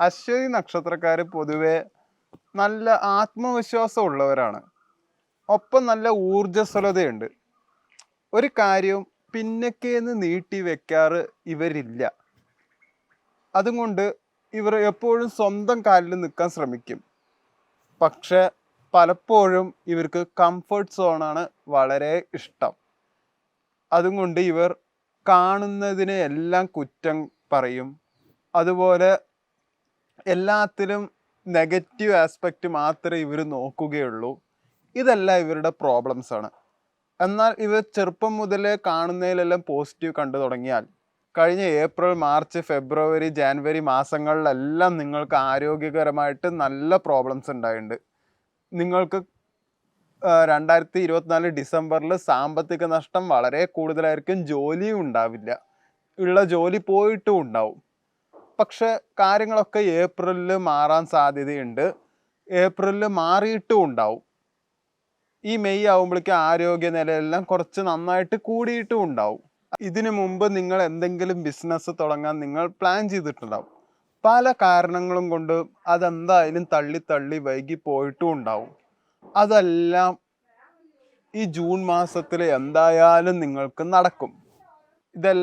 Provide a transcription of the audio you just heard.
അശ്വതി നക്ഷത്രക്കാർ പൊതുവെ നല്ല ആത്മവിശ്വാസം ഉള്ളവരാണ് ഒപ്പം നല്ല ഊർജസ്വലതയുണ്ട്. ഒരു കാര്യം പിന്നക്കേന്ന് നീട്ടി വെക്കാറ് ഇവരില്ല. അതുകൊണ്ട് ഇവർ എപ്പോഴും സ്വന്തം കാലിൽ നിൽക്കാൻ ശ്രമിക്കും. പക്ഷെ പലപ്പോഴും ഇവർക്ക് കംഫർട്ട് സോണാണ് വളരെ ഇഷ്ടം. അതുകൊണ്ട് ഇവർ കാണുന്നതിനെ എല്ലാം കുറ്റം പറയും. അതുപോലെ എല്ലാത്തിലും നെഗറ്റീവ് ആസ്പെക്റ്റ് മാത്രമേ ഇവർ നോക്കുകയുള്ളൂ. ഇതല്ല ഇവരുടെ പ്രോബ്ലംസ് ആണ്. എന്നാൽ ഇവർ ചെറുപ്പം മുതലേ കാണുന്നതിലെല്ലാം പോസിറ്റീവ് കണ്ടു തുടങ്ങിയാൽ കഴിഞ്ഞ ഏപ്രിൽ മാർച്ച് ഫെബ്രുവരി ജാനുവരി മാസങ്ങളിലെല്ലാം നിങ്ങൾക്ക് ആരോഗ്യകരമായിട്ട് നല്ല പ്രോബ്ലംസ് ഉണ്ടായിട്ടുണ്ട്. നിങ്ങൾക്ക് രണ്ടായിരത്തി ഇരുപത്തിനാല് ഡിസംബറിൽ സാമ്പത്തിക നഷ്ടം വളരെ കൂടുതലായിരിക്കും ജോലിയും ഉണ്ടാവില്ല. ഉള്ള ജോലി പോയിട്ടും ഉണ്ടാവും. പക്ഷെ കാര്യങ്ങളൊക്കെ ഏപ്രിലിൽ മാറാൻ സാധ്യതയുണ്ട്. ഏപ്രിലിൽ മാറിയിട്ടും ഉണ്ടാവും. ഈ മെയ് ആവുമ്പോഴേക്കും ആരോഗ്യ നിലയെല്ലാം കുറച്ച് നന്നായിട്ട് കൂടിയിട്ടും ഉണ്ടാവും. ഇതിനു മുമ്പ് നിങ്ങൾ എന്തെങ്കിലും ബിസിനസ് തുടങ്ങാൻ നിങ്ങൾ പ്ലാൻ ചെയ്തിട്ടുണ്ടാവും. പല കാരണങ്ങളും കൊണ്ട് അതെന്തായാലും തള്ളി തള്ളി വൈകി പോയിട്ടും ഉണ്ടാവും. അതെല്ലാം ഈ ജൂൺ മാസത്തിൽ എന്തായാലും നിങ്ങൾക്ക് നടക്കും. ഇതെല്ലാം